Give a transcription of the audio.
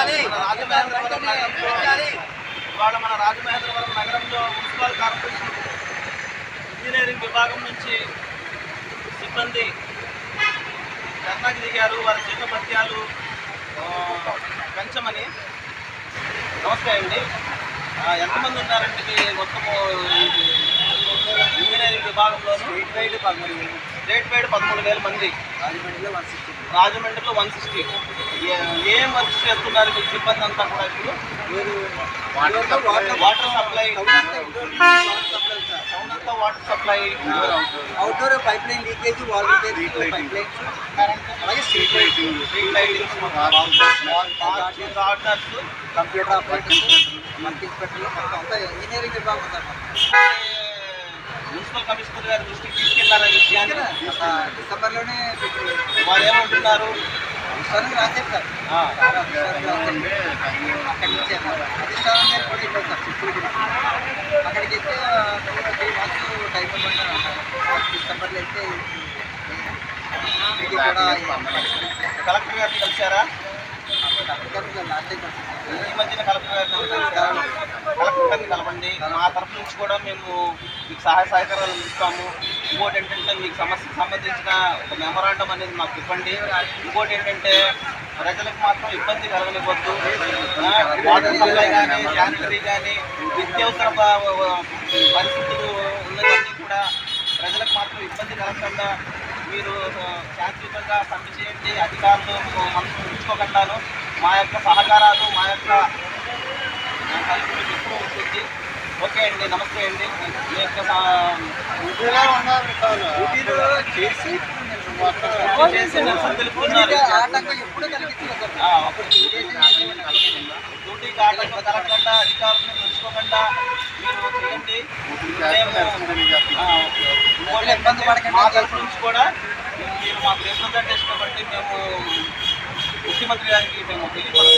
మన రాజమహేంద్రవరం నగరంలో ఇవాళ మన రాజమహేంద్రవరం నగరంలో మున్సిపల్ కార్పొరేషన్ ఇంజనీరింగ్ విభాగం నుంచి సిబ్బంది ధర్నాకి దిగారు. వారి జీతభత్యాలు ఆ, పెంచమని. నమస్తే అండి. ఎంతమంది ఉన్నారండి మొత్తము ఇంజనీరింగ్ విభాగంలో స్టేట్ వైడ్ స్టేట్ వైడ్ పదమూడు వేల మంది. రాజమండ్రిలో వన్ సిక్స్టీ. ఏం వర్క్స్ చేస్తున్నారు మీ సిబ్బంది అంతా కూడా ఇప్పుడు? Water supply. టౌన్ అంతా water supply. Outdoor. Pipe line leakage pipe అలాగే street lighting. Street computer operators multi ఇన్స్పెక్టర్లు మొత్తం అంతా ఇంజనీరింగ్ విభాగం మున్సిపల్ కమిషనర్ గారి దృష్టికి ఈ విషయాన్ని? గత డిసెంబర్లోనే వారు ఏమంటున్నారు? అధిష్టానం రాశారు అక్కడి నుంచి అధిష్టానం కూడా చిత్తూరు అక్కడికి వెళ్తే త్రీ మంత్స్ టైం డిసెంబర్లో వెళ్తే కూడా కలెక్టర్ గారిని కలిశారా. ఈ మధ్యన కలెక్టర్ గారిని? కలెక్టర్ గారిని కలవండి. మా తరఫు నుంచి కూడా మేము మీకు సహాయ సహకారాలు ఇస్తాము ఇంకోటి ఏంటంటే మీకు సమస్యకు సంబంధించిన ఒక మెమరాండం అనేది మాకు ఇవ్వండి. ఇంకోటి ఏంటంటే ప్రజలకు మాత్రం ఇబ్బంది కలగనివ్వద్దు. వాటర్ సప్లై కానీ శానిటరీ కానీ నిత్యావసర పరిస్థితులు ఉన్నవన్నీ కూడా ప్రజలకు మాత్రం ఇబ్బంది కలగకుండా మీరు శాంతియుతంగా పనిచేయండి. అధికారులు మనసు ఉంచుకోకుండాను మా యొక్క సహకారాలు మా యొక్క హెల్ప్ మీకు ఎప్పుడూ ఉంటుంది ఓకే అండి నమస్తే అండి. మీ యొక్క చేసి డ్యూటీకి ఆటంకం కలగకుండా అధికారులను ఉంచుకోకుండా మీరు చేయండి. ఇబ్బంది పడకండి. మా తరఫు నుంచి కూడా మీరు మాకు రిప్రజెంటేషన్ ఇవ్వండి మేము ముఖ్యమంత్రి గారికి మేము తెలియపరుస్తాము